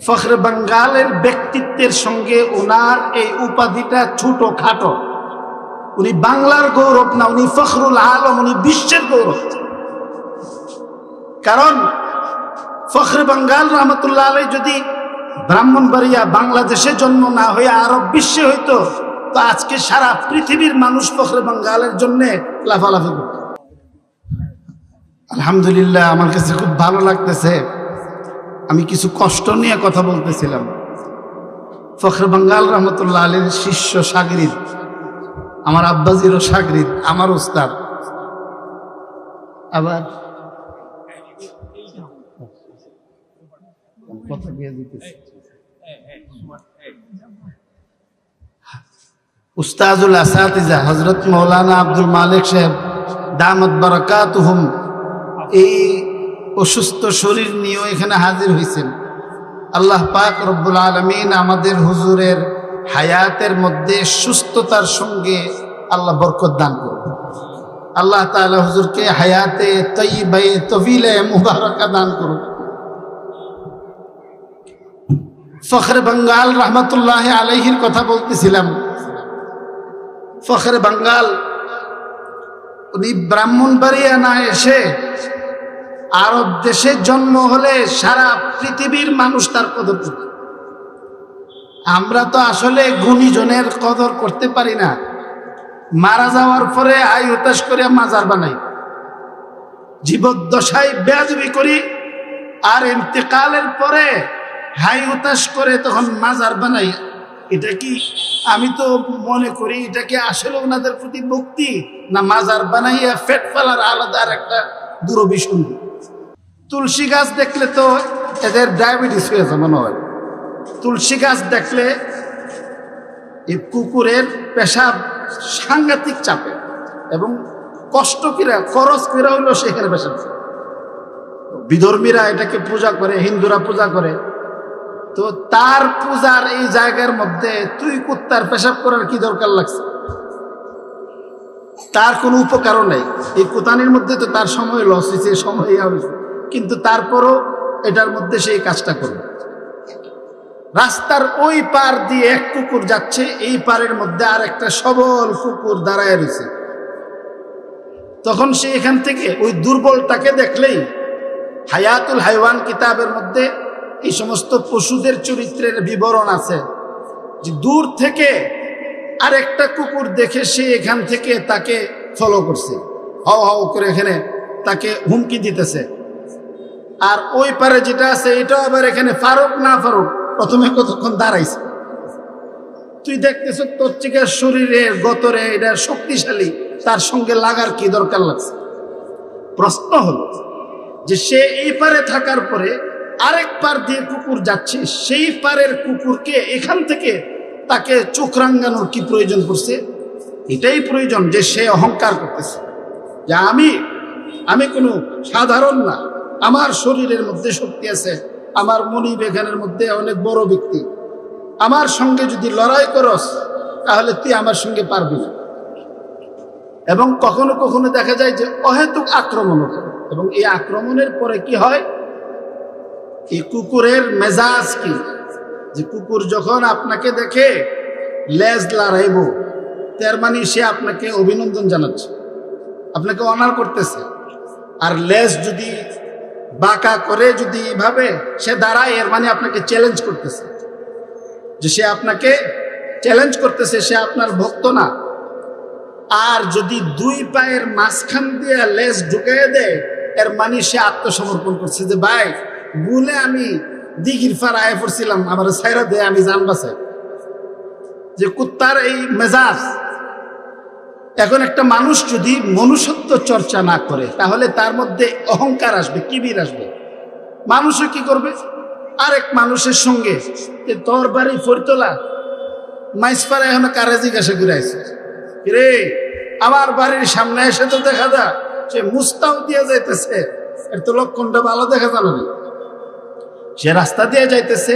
ফখরে বাঙ্গালের ব্যক্তিত্বের সঙ্গে ওনার এই উপাধিটা ছোট খাটো উনি বাংলার গৌরব না, উনি ফখরুল আলম, উনি বিশ্বের গৌরব। কারণ ফখরে বাঙ্গাল রহমতুল্লাহ আলাই যদি ব্রাহ্মণবাড়িয়া বাংলাদেশে জন্ম না হয়ে আরব বিশ্বে হইতো, তো আজকে সারা পৃথিবীর মানুষ ফখরে বাঙ্গালের জন্যে লাফালাফি করত। আলহামদুলিল্লাহ, আমার কাছে খুব ভালো লাগতেছে। আমি কিছু কষ্ট নিয়ে কথা বলতেছিলাম। ফখরে বাঙ্গাল রহমতুল্লাহ আলীর শিষ্য সাগরিদ, আমার আব্বাজিরও সাগরিদ, আমার উস্তাদ। আবার উস্তাজুল আসাতিজা হজরত মৌলানা আব্দুল মালিক সাহেব, দামত বারাকাতুহুম, এই অসুস্থ শরীর নিয়েও এখানে হাজির হয়েছেন আল্লাহ পাক রব্বুল আলমিন আমাদের হুজুরের হায়াতের মধ্যে সুস্থতার সঙ্গে আল্লাহ বরকত দান করুন। আল্লাহ তাআলা হুজুরকে হায়াতে তৈ তৈবাই তবিলে মুবারকা দান করুন। ফখরে বাঙ্গাল রহমতুল্লাহ আলাইহির কথা বলতেছিলাম। ফখরে বাঙ্গাল, উনি ব্রাহ্মণবাড়িয়া না এসে আরব দেশে জন্ম হলে সারা পৃথিবীর মানুষ তার কদর করত আমরা তো আসলে গুণীজনের কদর করতে পারি না। মারা যাওয়ার পরে আই হতাশ করে মাজার বানাই। জীবদ্দশায় বেয়াজবি করি আর ইন্তেকালের পরে হাই হতাশ করে তখন মাজার বানাই। এটা কি আমি তো মনে করি, এটা কি আসলে ওনাদের প্রতি ভক্তি না মাজার বানাইয়া ফেট ফেলার আলাদা আর একটা দূরভিসন তুলসী গাছ দেখলে তো এদের ডায়াবেটিস হয়েছে মনে হয়। তুলসী গাছ দেখলে এই কুকুরের পেশাব সাংঘাতিক চাপে এবং কষ্ট কিরা খরচ কিরা হইলেও সেখানে পেশাব। বিধর্মীরা এটাকে পূজা করে, হিন্দুরা পূজা করে। তো তার পূজার এই জায়গার মধ্যে তুই কুত্তার পেশাব করার কি দরকার লাগছে? তার কোনো উপকারও নেই। এই কুতানির মধ্যে তো তার সময় লস হয়েছে, সময় হয়েছে। কিন্তু তারপরও এটার মধ্যে সেই কাজটা করবে রাস্তার ওই পার দিয়ে এক কুকুর যাচ্ছে, এই পারের মধ্যে আর একটা সবল কুকুর দাঁড়ায় রয়েছে। তখন সে এখান থেকে ওই দুর্বলটাকে দেখলেই হায়াতুল হাইওয়ান কিতাবের মধ্যে এই সমস্ত পশুদের চরিত্রের বিবরণ আছে যে দূর থেকে আরেকটা কুকুর দেখে সে এখান থেকে তাকে ফলো করছে। হাও হাও করে এখানে তাকে হুমকি দিতেছে। আর ওই পারে যেটা আছে, এটাও আবার এখানে ফারুক না ফারুক? প্রথমে কতক্ষণ দাঁড়াইছে? তুই দেখতেছ তোর থেকে শরীরে, গতরে এটা শক্তিশালী, তার সঙ্গে লাগার কি দরকার লাগছে? প্রশ্ন হলো যে সে এই পারে থাকার পরে আরেক পার দিয়ে কুকুর যাচ্ছে, সেই পারের কুকুরকে এখান থেকে তাকে চোখ রাঙ্গানোর কি প্রয়োজন করছে এটাই প্রয়োজন যে সে অহংকার করতেছে। যে আমি আমি কোনো সাধারণ না আমার শরীরের মধ্যে শক্তি আছে, আমার মনিব এখানের মধ্যে অনেক বড় ব্যক্তি। আমার সঙ্গে যদি লড়াই করস, তাহলে তুই আমার সঙ্গে পারবি না। এবং কখনো কখনো দেখা যায় যে অহেতুক আক্রমণ করে এবং এই আক্রমণের পরে কি হয়? এই কুকুরের মেজাজ কি? যে কুকুর যখন আপনাকে দেখে লেজ লড়াইব, তার মানে সে আপনাকে অভিনন্দন জানাচ্ছে, আপনাকে অনার করতেছে। আর লেজ যদি বাঁকা করে যদি এভাবে সে দাঁড়ায়, এর মানে আপনাকে চ্যালেঞ্জ করতেছে। যে সে আপনাকে চ্যালেঞ্জ করতেছে, সে আপনার ভক্ত না। আর যদি দুই পায়ের মাঝখান দিয়ে লেজ ঢুকিয়ে দেয়, এর মানে সে আত্মসমর্পণ করছে যে, ভাই ভুলে আমি দিঘির ফার আয় পড়ছিলাম, আমার সাইরা দেয় আমি জান বাসাই যে কুত্তার এই মেজাজ এখন একটা মানুষ যদি মনুষ্যত্ব চর্চা না করে, তাহলে তার মধ্যে অহংকার আসবে কিবির আসবে? মানুষও কি করবে? আরেক মানুষের সঙ্গে, যে তোর বাড়ি ফরিতলা মাইসপাড়া এখন কারে জিজ্ঞাসা করে আছে রে আমার বাড়ির সামনে এসে তো দেখা যা, সে মুস্তাও দিয়ে যাইতেছে, এর তো লক্ষণটা ভালো দেখা জানো না। সে রাস্তা দিয়ে যাইতেছে,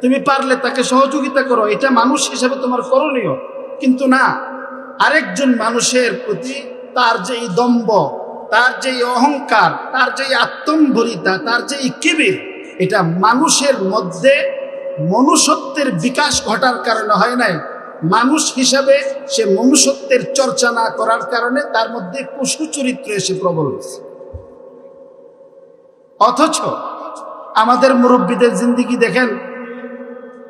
তুমি পারলে তাকে সহযোগিতা করো, এটা মানুষ হিসেবে তোমার করণীয়, কিন্তু না আরেকজন মানুষের প্রতি তার যে দম্ব তার যে অহংকার, তার যে আত্মম্ভরিতা, তার যে কিবির, এটা মানুষের মধ্যে মনুষ্যত্বের বিকাশ ঘটার কারণে হয় নাই। মানুষ হিসাবে সে মনুষ্যত্বের চর্চা না করার কারণে তার মধ্যে পশু চরিত্র এসে প্রবল হয়েছে। অথচ আমাদের মুরব্বীদের জিন্দিগি দেখেন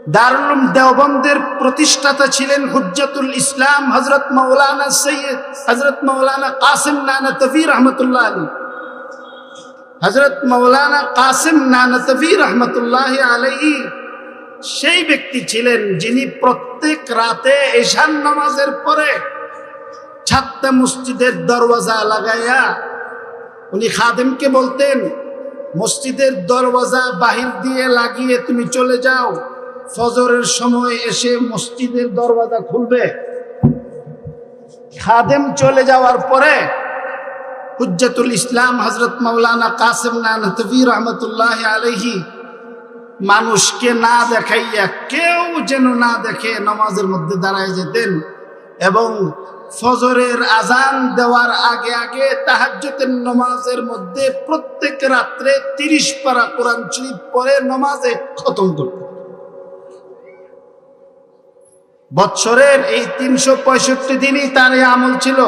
দারুল দেওবন্দের প্রতিষ্ঠাতা ছিলেন হুজ্জাতুল ইসলাম হজরত মৌলানা সৈয়দ হজরত মৌলানা কাসিম নানা তফির রহমতুল্লাহ আলী হজরত মৌলানা কাসিম নানা তফির রহমতুল্লাহ আলাই সেই ব্যক্তি ছিলেন যিনি প্রত্যেক রাতে এশান নামাজের পরে ছাত্তা মসজিদের দরওয়াজা লাগাইয়া উনি খাদেমকে বলতেন, মসজিদের দরওয়াজা বাহির দিয়ে লাগিয়ে তুমি চলে যাও। ফজরের সময় এসে মসজিদের দরওয়াজা খুলবে। খাদেম চলে যাওয়ার পরে হুজ্জাতুল ইসলাম হজরত মৌলানা কাসেম নানতবী রহমতুল্লাহ আলহি মানুষকে না দেখাইয়া কেউ যেন না দেখে নামাজের মধ্যে দাঁড়ায় যেতেন এবং ফজরের আজান দেওয়ার আগে আগে তাহাজ্জতের নমাজের মধ্যে প্রত্যেক রাত্রে তিরিশ পারা কোরআন শরীফ পরে নমাজে খতম করতেন বৎসরের এই তিনশো পঁয়ষট্টি দিনই তার এই আমল ছিল।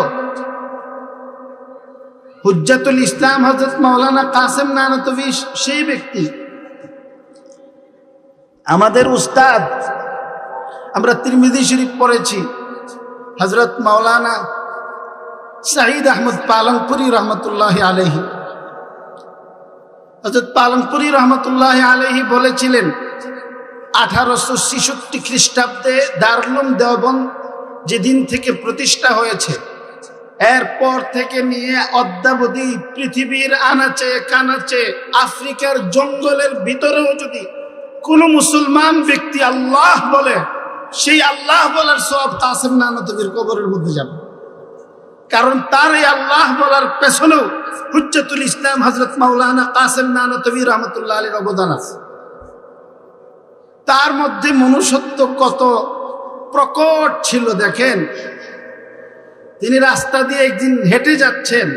হুজ্জাতুল ইসলাম হজরত মৌলানা কাসেম নানতবি সেই ব্যক্তি। আমাদের উস্তাদ, আমরা তিরমিদি শরীফ পড়েছি। হজরত মৌলানা শাহিদ আহমদ পালংপুরি রহমতুল্লাহ আলহি হজরত পালংপুরি রহমতুল্লাহ আলহি বলেছিলেন আঠারোশো ছেষট্টি খ্রিস্টাব্দে দারুলুম দেওবন যেদিন থেকে প্রতিষ্ঠা হয়েছে, এরপর থেকে নিয়ে অদ্যাবধি পৃথিবীর আনাচে কানাচে আফ্রিকার জঙ্গলের ভিতরেও যদি কোন মুসলমান ব্যক্তি আল্লাহ বলে, সেই আল্লাহ বলার সব কাসেম নানতবির কবরের মধ্যে যাবে। কারণ তার এই আল্লাহ বলার পেছনেও হুজ্জাতুল ইসলাম হজরত মাওলানা কাসেম নানতবি রহমতুল্লাহ আলীর অবদান আছে। তার মধ্যে মনুষ্যত্ব কত প্রকট ছিল দেখেন। তিনি রাস্তা দিয়ে একদিন হেঁটে যাচ্ছেন।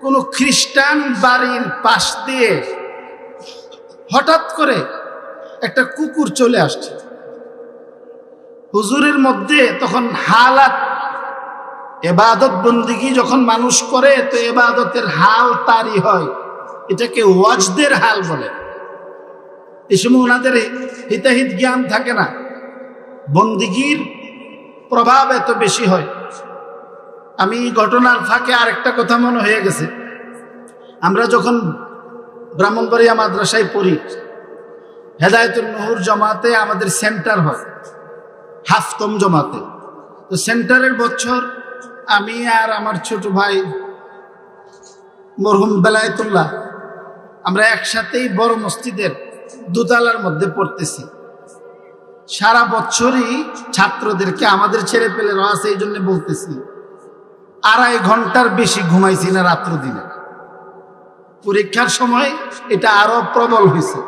কোন খ্রিস্টান বাড়ির পাশ দিয়ে হঠাৎ করে একটা কুকুর চলে আসছে। হুজুরের মধ্যে তখন হালাত, এবাদত বন্দিগি যখন মানুষ করে, তো এবাদতের হাল তারই হয়। এটাকে ওয়াজদের হাল বলে। এই সময় ওনাদের হিতাহিত জ্ঞান থাকে না। বন্দিগির প্রভাব এত বেশি হয়। আমি ঘটনার ফাঁকে আরেকটা কথা মনে হয়ে গেছে। আমরা যখন ব্রাহ্মণবাড়িয়া মাদ্রাসায় পড়ি হেদায়তুল নহর জমাতে আমাদের সেন্টার হয়, হাফতম জমাতে। তো সেন্টারের বছর আমি আর আমার ছোট ভাই মরহুম বেলায়তুল্লাহ, আমরা একসাথেই বড় মসজিদের দোতলার মধ্যে পড়তেছি। সারা বছরই ছাত্রদেরকে আমাদের ছেড়ে পেলে রয়েছে এই জন্য বলতেছি, আড়াই ঘণ্টার বেশি ঘুমাইছি না রাত্র দিনে। পরীক্ষার সময় এটা আরও প্রবল হয়েছে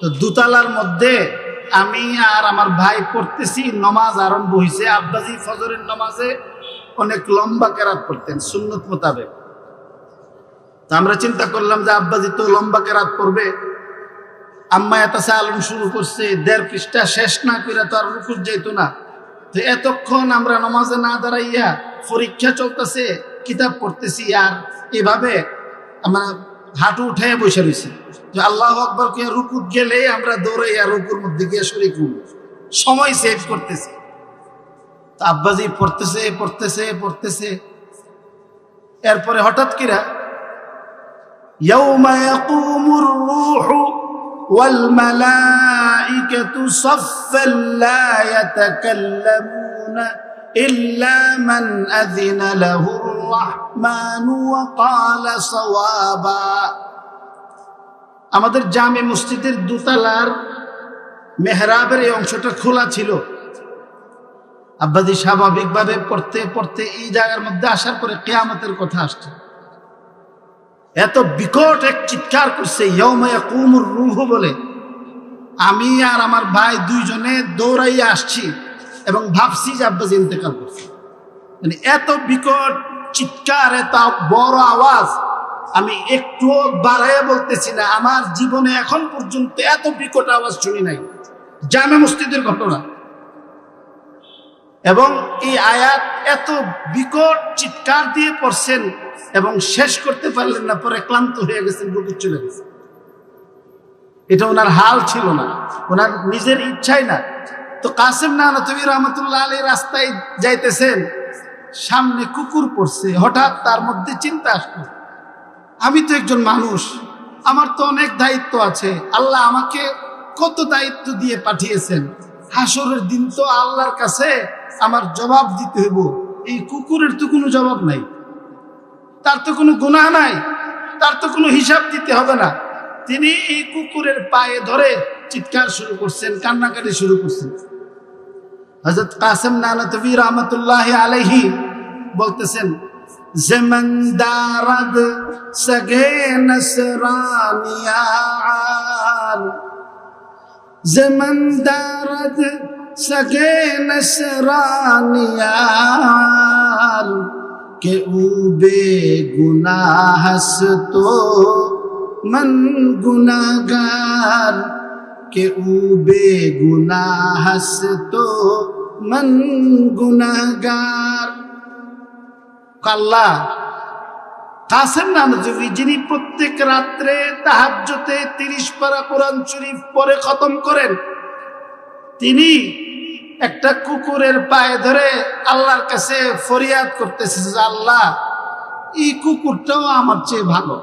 তো দুতলার মধ্যে আমি আর আমার ভাই পড়তেছি, নমাজ আরম্ভ হয়েছে আব্বাজি ফজরের নমাজে অনেক লম্বা কেরাত পড়তেন, সুন্নত মোতাবেক। তা আমরা চিন্তা করলাম যে আব্বাজি তো লম্বা কেরাত পড়বে আম্মা এত আলম শুরু করছে দেড় পৃষ্ঠা শেষ না করে তো আর রুকুর যেত না তো এতক্ষণ আমরা নমাজে না দাঁড়াইয়া পরীক্ষা চলতেছে কিতাব পড়তেছি আর এভাবে আমরা হাঁটু উঠে বসে রয়েছি যে আল্লাহ আকবর কে রুকুত গেলে আমরা দৌড়াইয়া রুকুর মধ্যে গিয়ে শরিক হব সময় সেভ করতেছি তা আব্বাজি পড়তেছে পড়তেছে পড়তেছে এরপরে হঠাৎ কিরা يوم يقوم الروح والملائكة صفا لا يتكلمون إلا من أذن له الرحمن وقال صوابا আমাদের জামে মসজিদের দোতলার মেহরাবের এই অংশটা খোলা ছিল আব্বাদি স্বাভাবিকভাবে পড়তে পড়তে এই জায়গার মধ্যে আসার পরে কেয়ামতের কথা আসছে এত বিকট এক চিৎকার করছে রুহ বলে। আমি আর আমার ভাই দুইজনে দৌড়াইয়া আসছি এবং ভাবছি যে আব্বাস ইন্তেকাল করছে। মানে এত বিকট চিৎকার, এত বড় আওয়াজ, আমি একটুও বাড়াইয়া বলতেছি না। আমার জীবনে এখন পর্যন্ত এত বিকট আওয়াজ শুনি নাই। জামে মসজিদের ঘটনা। এবং এই আয়াত এত বিকট চিৎকার দিয়ে পড়ছেন এবং শেষ করতে পারলেন না, পরে ক্লান্ত হয়ে গেছেন রুকু চলে গেছেন। এটা ওনার হাল ছিল না। ওনার নিজের ইচ্ছাই না। তো কাসেম না তুমি রহমতুল্লাহ আলী রাস্তায় যাইতেছেন, সামনে কুকুর পড়ছে, হঠাৎ তার মধ্যে চিন্তা আসলো। আমি তো একজন মানুষ, আমার তো অনেক দায়িত্ব আছে, আল্লাহ আমাকে কত দায়িত্ব দিয়ে পাঠিয়েছেন। হাসরের দিন তো আল্লাহর কাছে আমার জবাব দিতে হইব। এই কুকুরের তো কোনো জবাব নাই। তার তো কোনো গুনাহ নাই, তার তো কোনো হিসাব দিতে হবে না। তিনি এই কুকুরের পায়ে ধরে চিৎকার শুরু করছেন, কান্নাকাটি শুরু করছেন। হজরত কাসেম নানতবী রহমতুল্লাহ আলহি বলতেছেন জমন্দারদ সগে নসরানিয়ান জমন্দারদ সগে নসরানিয়ান কে উবে গুনাহস তো মন গুনাগার কে উবে গুনাহস তো মন গুনাগার আল্লাহ কাসেম নানজুবি যিনি প্রত্যেক রাত্রে তাহাজ্জতে তিরিশ পারা কোরআন শরীফ পরে খতম করেন তিনি একটা কুকুরের পায়ে ধরে আল্লাহর কাছে ফরিয়াদ করতেছে যে, আল্লাহ, এই কুকুরটাও আমার চেয়ে ভালো।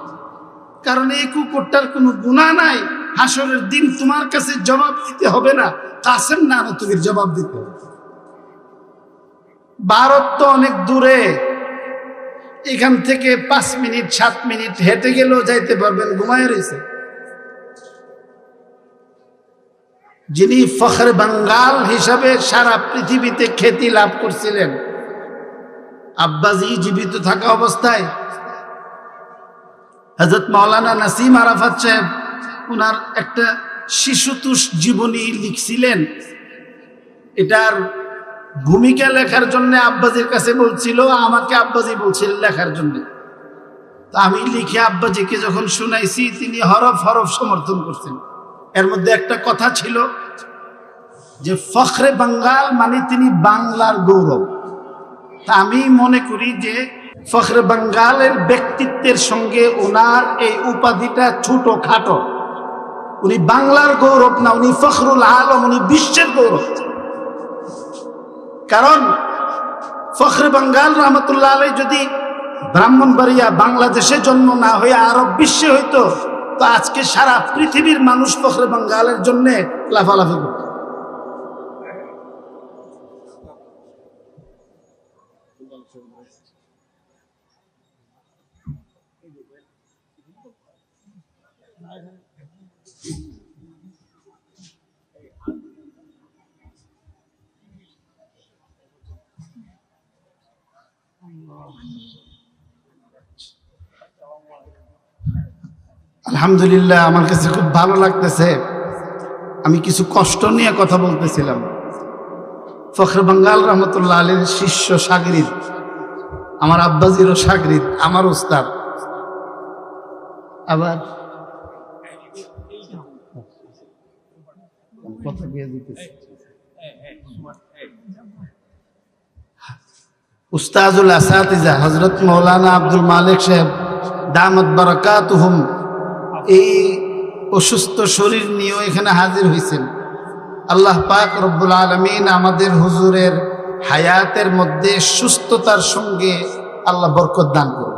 কারণ এই কুকুরটার কোনো গুণা নাই। হাসরের দিন তোমার কাছে জবাব দিতে হবে না। কাসেম না আমি তুমি জবাব দিতে ভারত তো অনেক দূরে। এখান থেকে পাঁচ মিনিট, সাত মিনিট হেঁটে গেলেও যাইতে পারবেন, ঘুমায় রয়েছে যিনি ফখর বাঙ্গাল হিসাবে সারা পৃথিবীতে খ্যাতি লাভ করছিলেন। আব্বাজি জীবিত থাকা অবস্থায় হজরত মাওলানা নাসিম আরাফাত সাহেব ওনার একটা শিশুতুষ জীবনী লিখছিলেন। এটার ভূমিকা লেখার জন্য আব্বাজির কাছে বলছিল, আমাকে আব্বাজি বলছিলেন লেখার জন্য। তা আমি লিখে আব্বাজিকে যখন শুনাইছি, তিনি হরফ হরফ সমর্থন করছেন। এর মধ্যে একটা কথা ছিল যে ফখরে বাঙ্গাল মানে তিনি বাংলার গৌরব। তা আমি মনে করি যে ফখরে বাঙ্গালের ব্যক্তিত্বের সঙ্গে ওনার এই উপাধিটা ছোট খাটো উনি বাংলার গৌরব না, উনি ফখরুল আলম, উনি বিশ্বের গৌরব। কারণ ফখরে বাঙ্গাল রহমতুল্লাহ আলাই যদি ব্রাহ্মণবাড়িয়া বাংলাদেশে জন্ম না হয়ে আরব বিশ্বে হইতো তো আজকে সারা পৃথিবীর মানুষ ফখরে বাঙ্গালের জন্য লাফালাফি করত আলহামদুলিল্লাহ, আমার কাছে খুব ভালো লাগতেছে। আমি কিছু কষ্ট নিয়ে কথা বলতেছিলাম। ফখর বাঙ্গাল রহমতুল্লাহ আলীর শিষ্য সাগরিদ, আমার আব্বাজিরও সাগরিদ, আমার উস্তাদ। আবার উস্তাজুল আসাতিজা হজরত মৌলানা আব্দুল মালিক সাহেব, দামত বারাকাতুহুম। এই অসুস্থ শরীর নিয়েও এখানে হাজির হয়েছেন আল্লাহ পাক রব্বুল আলমিন আমাদের হুজুরের হায়াতের মধ্যে সুস্থতার সঙ্গে আল্লাহ বরকত দান করুন।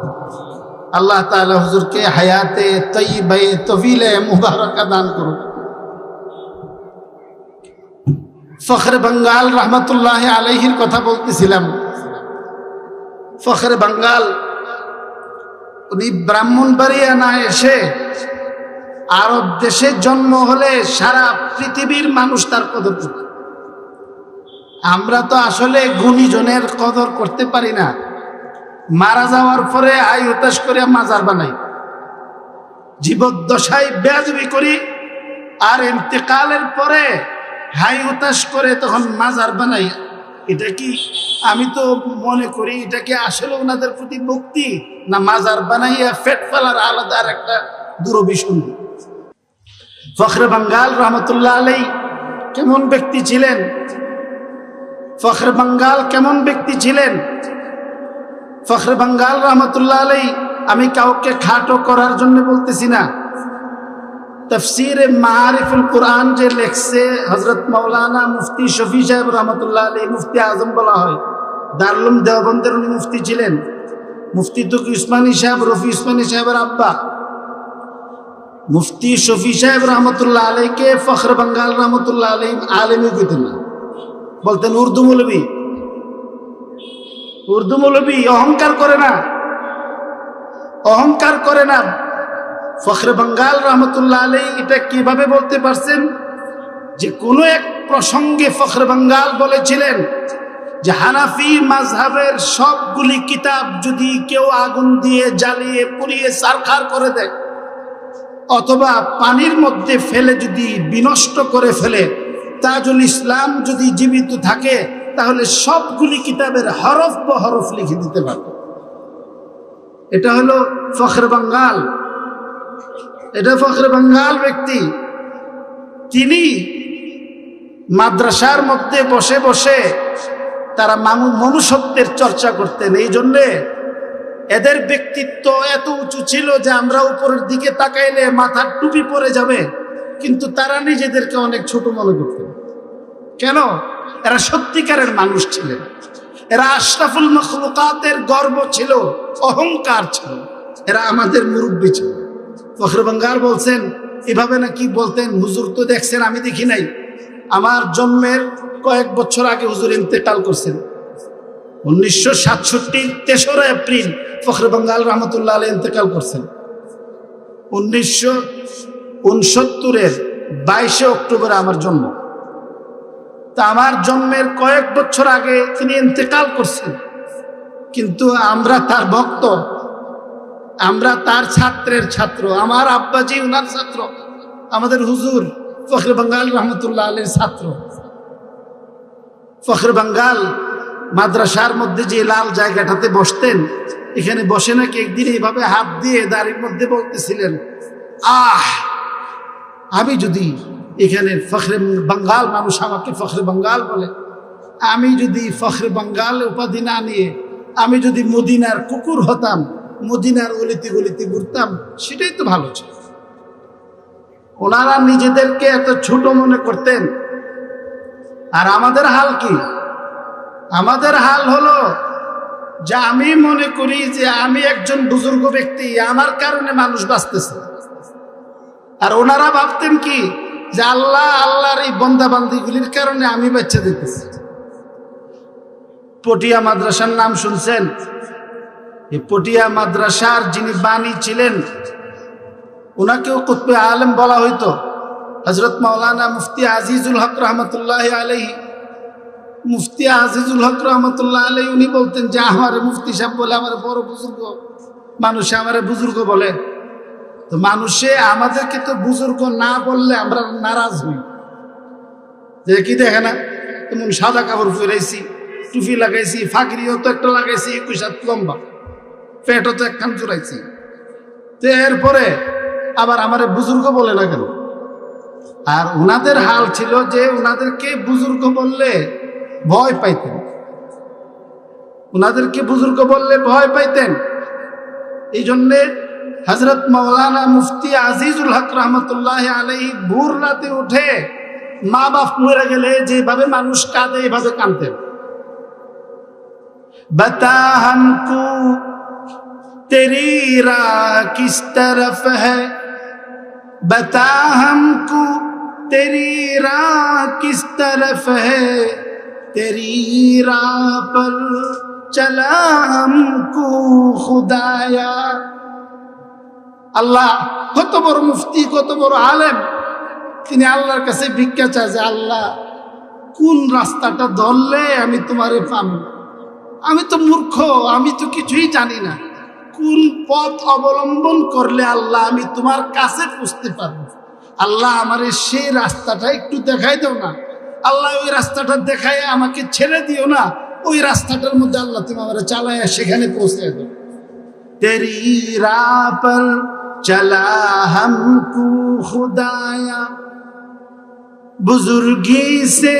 আল্লাহ তাআলা হুজুরকে হায়াতে তৈ তৈবাই তবিলে মুবারকা দান করুন। ফখরে বাঙ্গাল রহমতুল্লাহ আলহির কথা বলতেছিলাম। ফখরে বাঙ্গাল, উনি ব্রাহ্মণবাড়িয়া না এসে আরব দেশে জন্ম হলে সারা পৃথিবীর মানুষ তার কদর করত। আমরা তো আসলে গুণীজনের কদর করতে পারি না। মারা যাওয়ার পরে আই হতাশ করে মাজার বানাই। জীবদ্দশায় বেয়াজবি করি আর ইন্তেকালের পরে হাই হতাশ করে তখন মাজার বানাই। এটা কি আমি তো মনে করি এটা কি আসলে ওনাদের প্রতি ভক্তি না মাজার বানাইয়া ফেট ফেলার আলাদা আর একটা দূরভিসন্ধি ফখরে বাঙ্গাল রহমতুল্লাহ আলাই কেমন ব্যক্তি ছিলেন? ফখরে বাঙ্গাল কেমন ব্যক্তি ছিলেন? ফখরে বাঙ্গাল রহমতুল্লাহ আলাই আমি কাউকে খাটো করার জন্য বলতেছি না। তফসিরে মারিফুল কোরআন যে লেখছে হজরত মৌলানা মুফতি শফি সাহেব রহমতুল্লাহ আলী মুফতি আজম বলা হয়। দারুলুম দেওবন্দের উনি মুফতি ছিলেন। মুফতি তুকি উসমানী সাহেব, রফি উসমানী সাহেবের আব্বা। মুফতি শফি সাহেব রহমতুল্লাহ আলীকে ফখর বাঙ্গাল রহমতুল্লাহ আলী আলমী কইতেন না। বলতেন, উর্দু মৌলবী। উর্দু মৌলবী, অহংকার করে না। অহংকার করে না। ফখরে বাঙ্গাল রহমতুল্লাহ আলী এটা কীভাবে বলতে পারছেন? যে কোনো এক প্রসঙ্গে ফখরে বাঙ্গাল বলেছিলেন যে, হানাফি মাঝহাবের সবগুলি কিতাব যদি কেউ আগুন দিয়ে জ্বালিয়ে পুড়িয়ে সারখার করে দেয় অথবা পানির মধ্যে ফেলে যদি বিনষ্ট করে ফেলে, তাজুল ইসলাম যদি জীবিত থাকে, তাহলে সবগুলি কিতাবের হরফ হরফ লিখে দিতে পারবে। এটা হলো ফখর বাঙ্গাল। এটা ফখরে বাঙ্গাল ব্যক্তি, তিনি মাদ্রাসার মধ্যে বসে বসে তারা মানু মনুষ্যত্বের চর্চা করতেন। এই জন্যে এদের ব্যক্তিত্ব এত উঁচু ছিল যে আমরা উপরের দিকে তাকাইলে মাথার টুপি পরে যাবে। কিন্তু তারা নিজেদেরকে অনেক ছোট মনে করতেন। কেন? এরা সত্যিকারের মানুষ ছিলেন। এরা আশরাফুল মখলুকাতের গর্ব ছিল, অহংকার ছিল। এরা আমাদের মুরব্বী ছিল। ফখর বাঙ্গাল বলছেন, এভাবে নাকি বলতেন, হুজুর তো দেখছেন, আমি দেখি নাই। আমার জন্মের কয়েক বছর আগে হুজুর ইন্তেকাল করছেন। উনিশশো সাতষট্টির তেসরা এপ্রিল ফখর বাঙ্গাল রহমতুল্লাহ আলী ইন্তেকাল করছেন। উনিশশো উনসত্তরের বাইশে অক্টোবর আমার জন্ম। তা আমার জন্মের কয়েক বছর আগে তিনি ইন্তেকাল করছেন। কিন্তু আমরা তার ভক্ত, আমরা তার ছাত্রের ছাত্র, আমার আব্বাজি উনার ছাত্র, আমাদের হুজুর ফখর বাঙ্গাল রহমতুল্লাহ আলীর ছাত্র। ফখর বাঙ্গাল মাদ্রাসার মধ্যে যে লাল জায়গাটাতে বসতেন, এখানে বসে নাকি একদিন এইভাবে হাত দিয়ে দাড়ির মধ্যে বলতেছিলেন, আহ, আমি যদি এখানে ফখরে বাঙ্গাল, মানুষ আমাকে ফখরে বাঙ্গাল বলে, আমি যদি ফখরে বাঙ্গাল উপাধি না নিয়ে, আমি যদি মদিনার কুকুর হতাম, মদিনার গলিতে গলিতে ঘুরতাম, সেটাই তো ভালো ছিল। ওনারা নিজেদেরকে এত ছোট মনে করতেন। আর আমাদের হাল কি? আমাদের হাল হলো যে আমি মনে করি যে আমি একজন বুজুর্গ ব্যক্তি, আমার কারণে মানুষ বাঁচতেছে। আর ওনারা ভাবতেন কি? যে আল্লাহ, আল্লাহর এই বন্দাবান্দিগুলির কারণে আমি বাচ্চা দিতেছি। পটিয়া মাদ্রাসার নাম শুনছেন? এই পটিয়া মাদ্রাসার যিনি বাণী ছিলেন, ওনাকেও কুতবে আলেম বলা হইতো। হজরত মাওলানা মুফতি আজিজুল হক রহমতুল্লাহ আলহি মুফতি আজিজুল হক রহমতুল্লাহ আলহি উনি বলতেন যে, আমার মুফতি সাহেব বলে আমার বড় বুজুর্গ, মানুষে আমার বুজুর্গ বলে। তো মানুষে আমাদেরকে তো বুজুর্গ না বললে আমরা নারাজ হই। যে, কি দেখে না? এমন সাদা কাপড় ফিরাইছি টুপি লাগাইছি ফাঁকরিও তো একটা লাগাইছি, একুশ হাত লম্বা পেটও তো একখান চুরাইছি তো এরপরে আবার আমার বুজুর্গ বলে না কেন? আর ওনাদের হাল ছিল যে ওনাদেরকে বুজুর্গ বললে ভয় পাইতেন। ওনাদেরকে বুজুর্গ বললে ভয় পাইতেন। এই জন্যে হজরত মৌলানা মুফতি আজিজুল হক রহমতুল্লাহ আলহী ভোর রাতে উঠে মা বাপ মরে গেলে যেভাবে মানুষ কাঁদে, এইভাবে কাঁদতেন। বতা হমকু তেরি রা কিস তরফ হ্যাঁ। বতা হমকু তেরি রা কিস তরফ হ্যাঁ। तेरी राह पर चला हमको खुदाया আল্লাহ কত বড় মুফতি কত বড় আলেম তিনি আল্লাহর কাছে ভিক্ষা চায় যে আল্লাহ কোন রাস্তাটা ধরলে আমি তোমারে পাবো আমি তো মূর্খ আমি তো কিছুই জানি না কোন পথ অবলম্বন করলে আল্লাহ আমি তোমার কাছে পুষতে পারবো আল্লাহ আমার সেই রাস্তাটা একটু দেখাই দাও না আল্লাহ ওই রাস্তাটা দেখায় আমাকে ছেড়ে দিও না ওই রাস্তাটার মধ্যে আল্লাহ তুমি আমার চালায় সেখানে পৌঁছে দাও তেরি রাহ পর চলা हमको खुदाया बुजुर्गी से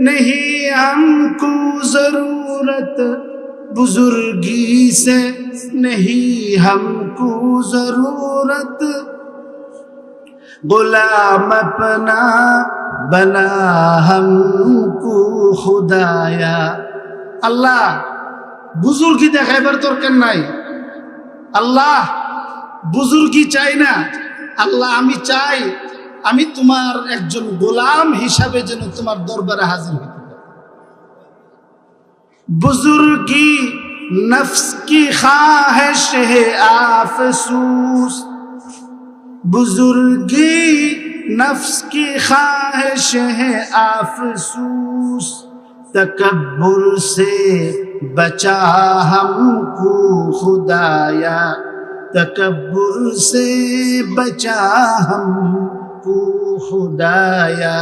नहीं हमको जरूरत बुजुर्गी से नहीं हमको जरूरत गुलाम अपना আল্লাহ বুজুর কি আল্লাহ দেখাইবার দরকার নাই। আল্লাহ, বুজুর্গি চাই না। আল্লাহ, আমি চাই, আমি তোমার একজন গোলাম হিসাবে যেন তোমার দরবারে হাজির হইতে বুজুর কি নফস কি খাহেশ হে আফসুস। বুজুর্গী नफ्स की ख्वाहिश है आफसूस तकब्बुर से बचा हमको खुदाया तकब्बुर से बचा हमको खुदाया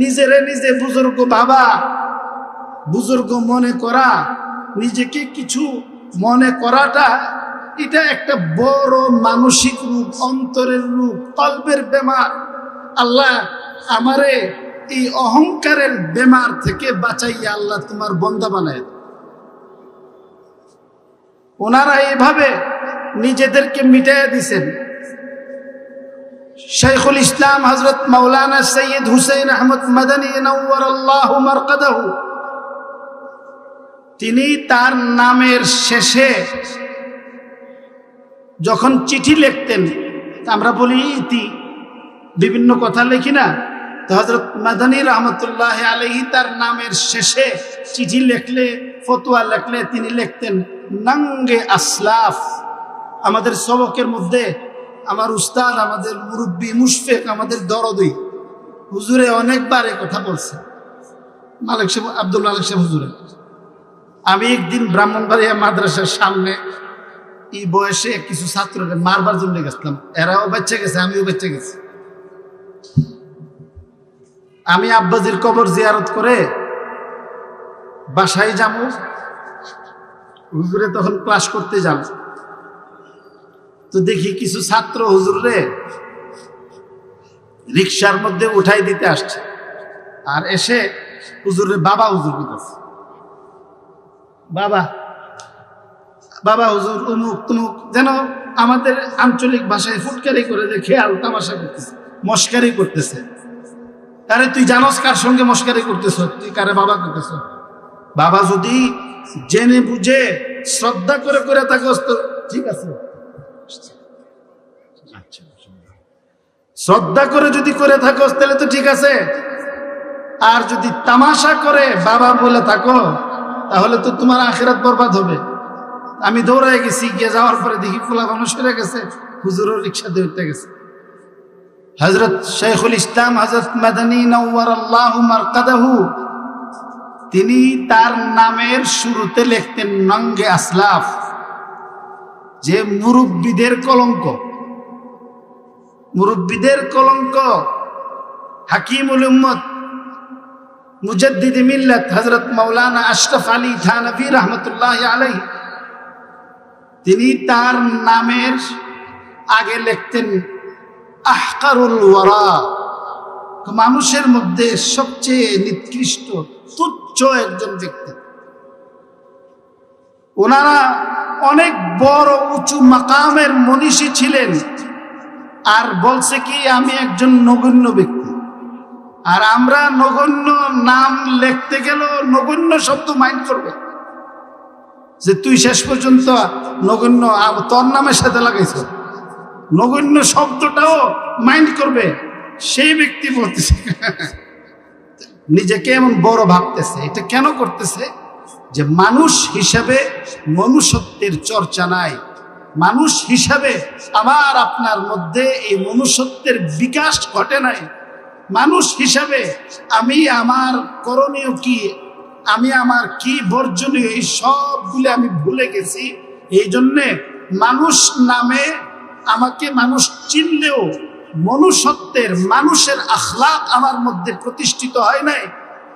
নিজেরে নিজে বুজুর্গ বাবা বুজুর্গ মনে করা নিজেকে কিছু মনে করাটা এটা একটা বড় মানসিক রূপ, অন্তরের রূপ কল্পের বেমার। আল্লাহ আমারে এই অহংকারের বেমার থেকে বাঁচাইয়া আল্লাহ তোমার বন্ধা বানায় ওনারা এইভাবে নিজেদেরকে মিটাইয়া দিছেন। শেখুল ইসলাম হজরত মৌলানা সৈয়দ হুসেন আহমদ মাদানী তিনি তার নামের শেষে যখন চিঠি লিখতেন আমরা বলি ইতি। বিভিন্ন কথা লিখি না। তো হজরত মাদানী রহমতুল্লাহ আলহি তার নামের শেষে চিঠি লিখলে, ফতোয়া লেখলে তিনি লিখতেন, নঙ্গে আসলাফ, আমাদের সবকের মধ্যে আমার উস্তাদ, আমাদের মুরব্বী মুশফেক, আমাদের দরদই হুজুরে অনেকবার কথা বলছে। মালিক সাহেব, আব্দুল মালিক সাহেব হুজুরে। আমি একদিন ব্রাহ্মণবাড়িয়া মাদ্রাসার সামনে এই বয়সে কিছু ছাত্রকে মারবার জন্য গেছিলাম। এরাও বাচ্চা গেছে, আমিও বাচ্চা গেছি। আমি আব্বাজির কবর জিয়ারত করে বাসায় যাব। হুজুরে তখন ক্লাস করতে যাব তো দেখি কিছু ছাত্র হুজুরে রিক্সার মধ্যে উঠাই দিতে আসছে। আর এসে হুজুরের বাবা হুজুর দিতেছে বাবা বাবা হুজুর উমুক তুমুক যেন আমাদের আঞ্চলিক ভাষায় ফুটকারি করে যে খেয়াল তামাশা করতেছে মস্কারি করতেছে। আরে তুই জানস কার সঙ্গে মস্কারি করতেছ? তুই কারে বাবা করতেছ? বাবা যদি জেনে বুঝে শ্রদ্ধা করে করে থাকস তো ঠিক আছে। আচ্ছা, শ্রদ্ধা করে যদি করে থাকস তাহলে তো ঠিক আছে। আর যদি তামাশা করে বাবা বলে থাকো তাহলে তো তোমার আখেরাত বরবাদ হবে। আমি দৌড়ায় গেছি, গিয়ে যাওয়ার পরে দেখি খোলা মানুষ হয়ে গেছে, হুজুরও রিক্সা দৌড়তে গেছে। হজরত শেখুল ইসলাম হজরত মাদানী নওয়ার আল্লাহ মারকাদাহু, তিনি তার নামের শুরুতে লিখতেন, নঙ্গে আসলাফ, যে মুরব্বীদের কলঙ্ক। মুরব্বীদের কলঙ্ক হাকিমুল উম্মত, মুজদ্দিদ মিল্লাত হজরত মৌলানা আশরফ আলী থানভী রহমতুল্লাহ আলাই তিনি তার নামের আগে লিখতেন, আহকারুল ওয়ারা মানুষের মধ্যে সবচেয়ে নিকৃষ্ট, তুচ্ছ একজন ব্যক্তি। ওনারা অনেক বড় উঁচু মাকামের মনীষী ছিলেন, আর বলছে কি, আমি একজন নগণ্য ব্যক্তি। আর আমরা নগণ্য নাম লিখতে গেল নগণ্য শব্দ মাইন্ড করবে। যে তুই শেষ পর্যন্ত নগণ্য তোর নামের সাথে লাগাইছ। নগণ্য শব্দটাও মাইন্ড করবে, সেই ব্যক্তি বলতেছে। নিজেকে এমন বড় ভাবতেছে। এটা কেন করতেছে? যে মানুষ হিসাবে মনুষ্যত্বের চর্চা নাই। মানুষ হিসাবে আমার আপনার মধ্যে এই মনুষ্যত্বের বিকাশ ঘটে নাই। মানুষ হিসাবে আমি আমার করণীয় কি? আমি আমার কি বর্জনীয় এই সবগুলি আমি ভুলে গেছি। এই জন্যে মানুষ নামে আমাকে মানুষ চিনলেও মনুষ্যত্বের, মানুষের আখলাক আমার মধ্যে প্রতিষ্ঠিত হয় নাই।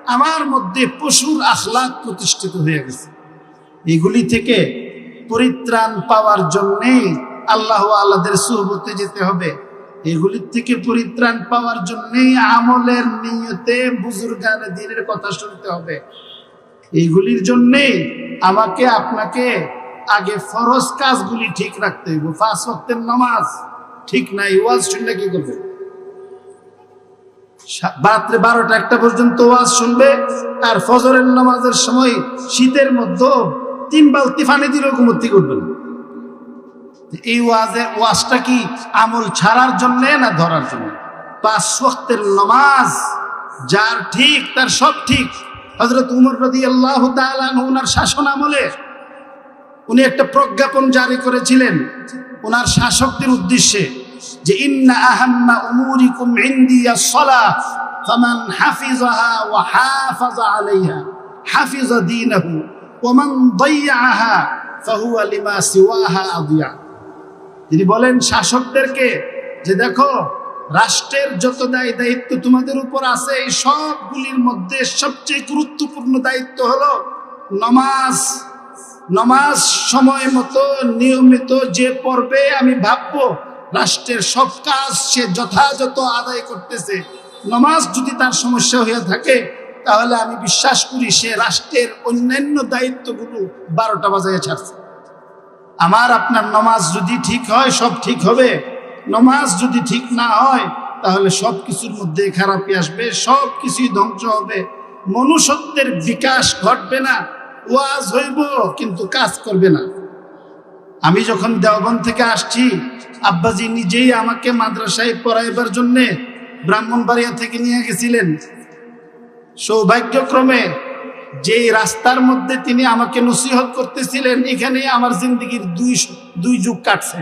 আমার মধ্যে পশুর আখলাক প্রতিষ্ঠিত হয়ে গেছে। এগুলি থেকে পরিত্রাণ পাওয়ার জন্যেই আল্লাহ আল্লাদের সুহবতে যেতে হবে। এগুলির থেকে পরিত্রাণ পাওয়ার জন্যেই আমলের নিয়তে বুজুর্গান দিনের কথা শুনতে হবে। এইগুলির জন্যেই আমাকে আপনাকে আগে ফরজ কাজগুলি ঠিক রাখতে হইব। পাঁচ ওয়াক্তের নামাজ ঠিক নাই, ওয়াজ শুনলে কি করবে? রাত্রে বারোটা একটা পর্যন্ত ওয়াজ শুনবে, আর ফজরের নামাজের সময় শীতের মধ্যে তিন বালতি পানি দিলেও ঘুমতি করবেন এই ওয়াজে, ওয়াজটা কি আমল ছাড়ার জন্য না ধরার জন্য? পাঁচ ওয়াক্তের নামাজ যার ঠিক, তার সব ঠিক হজরত উমর রদি আল্লাহ ওনার শাসন আমলে উনি একটা প্রজ্ঞাপন জারি করেছিলেন ওনার শাসকদের উদ্দেশ্যে যে, ইন্না আহাম্মা উমুরিকুম ইন্দিয়া সলাহ ফামান হাফিজাহা ওয়া হাফাজা আলাইহা, হাফিজা দীনাহু ওমান দাইয়াহা ফাহুয়া লিমা সিওয়াহা আদিয়া। তিনি বলেন, শাসকদেরকে যে দেখো রাষ্ট্রের যত দায় দায়িত্ব তোমাদের উপর আছে, এই সবগুলির মধ্যে সবচেয়ে গুরুত্বপূর্ণ দায়িত্ব হলো নমাজ। নমাজ সময় মতো নিয়মিত যে পর্বে আমি ভাববো রাষ্ট্রের সব কাজ সে যথাযথ আদায় করতেছে। নমাজ যদি তার সমস্যা হয়ে থাকে, তাহলে আমি বিশ্বাস করি সে রাষ্ট্রের অন্যান্য দায়িত্বগুলো বারোটা বাজায় ছাড়ছে। আমার আপনার নমাজ যদি ঠিক হয়, সব ঠিক হবে। নমাজ যদি ঠিক না হয়, তাহলে সব কিছুর মধ্যে খারাপই আসবে সব কিছুই ধ্বংস হবে। মনুষ্যত্বের বিকাশ ঘটবে না, ওয়াজ হইব, কিন্তু কাজ করবে না। আমি যখন দেওবন থেকে আসছি, আব্বাজি নিজেই আমাকে মাদ্রাসায় পড়াইবার জন্যে ব্রাহ্মণবাড়িয়া থেকে নিয়ে গেছিলেন। সৌভাগ্যক্রমে যে রাস্তার মধ্যে তিনি আমাকে নসিহত করতেছিলেন এখানে আমার জিন্দগির দুই দুই যুগ কাটছে।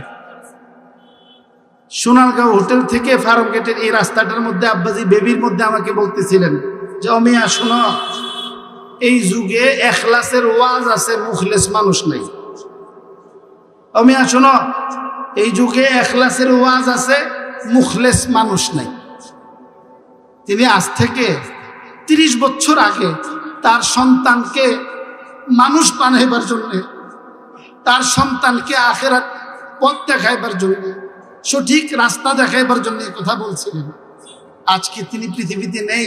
সোনারগাঁও হোটেল থেকে ফার্ম গেটের এই রাস্তাটার মধ্যে আব্বাজি বেবির মধ্যে আমাকে বলতেছিলেন যে অমিয়া শোনো। এই যুগে এখলাসের ওয়াজ আছে, মুখলেস মানুষ নাই। অমিয়া শোনো। এই যুগে এখলাসের ওয়াজ আছে, মুখলেস মানুষ নাই। তিনি আজ থেকে তিরিশ বছর আগে তার সন্তানকে মানুষ বানাইবার জন্যে, তার সন্তানকে আখেরাত পথ দেখাইবার জন্য সঠিক রাস্তা দেখাইবার জন্য কথা বলছিলেন। আজকে তিনি পৃথিবীতে নেই।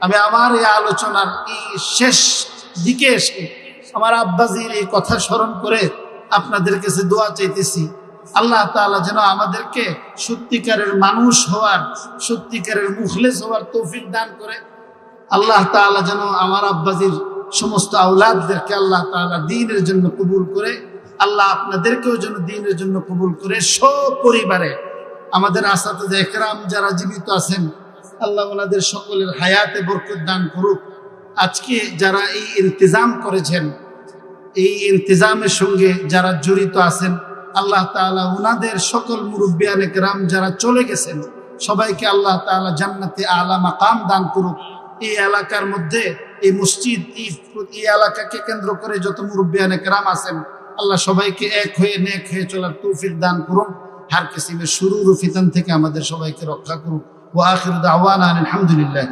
আমি আমার এই আলোচনার এই শেষ দিকে এসে আমার আব্বাজির এই কথা স্মরণ করে আপনাদের কাছে দোয়া চাইতেছি। আল্লাহ তাআলা যেন আমাদেরকে সত্যিকারের মানুষ হওয়ার, সত্যিকারের মুখলেস হওয়ার তৌফিক দান করে। আল্লাহ তাআলা যেন আমার আব্বাজির সমস্ত আউলাদদেরকে আল্লাহ তাআলা দিনের জন্য কবুল করে আল্লাহ আপনাদেরকেও যেন দিনের জন্য কবুল করে সব পরিবারে আমাদের আসাতে একরাম যারা জীবিত আছেন, আল্লাহ ওনাদের সকলের হায়াতে বরকত দান করুক। আজকে যারা এই ইন্তজাম করেছেন, এই ইন্তজামের সঙ্গে যারা জড়িত আছেন, আল্লাহ তাআলা ওনাদের সকল মুরব্বিয়ান একরাম যারা চলে গেছেন, সবাইকে আল্লাহ তাআলা জান্নাতে আলা মাকাম দান করুক। এই এলাকার মধ্যে এই মসজিদ, এই এলাকাকে কেন্দ্র করে যত মুরব্বিয়ান একরাম আছেন আল্লাহ সবাইকে এক হয়ে নেক হয়ে চলার তৌফিক দান করুন। হার কিসিমের শুরুর ফিতান থেকে আমাদের সবাইকে রক্ষা করুন। ও আখির দাওয়ান আলহামদুলিল্লাহ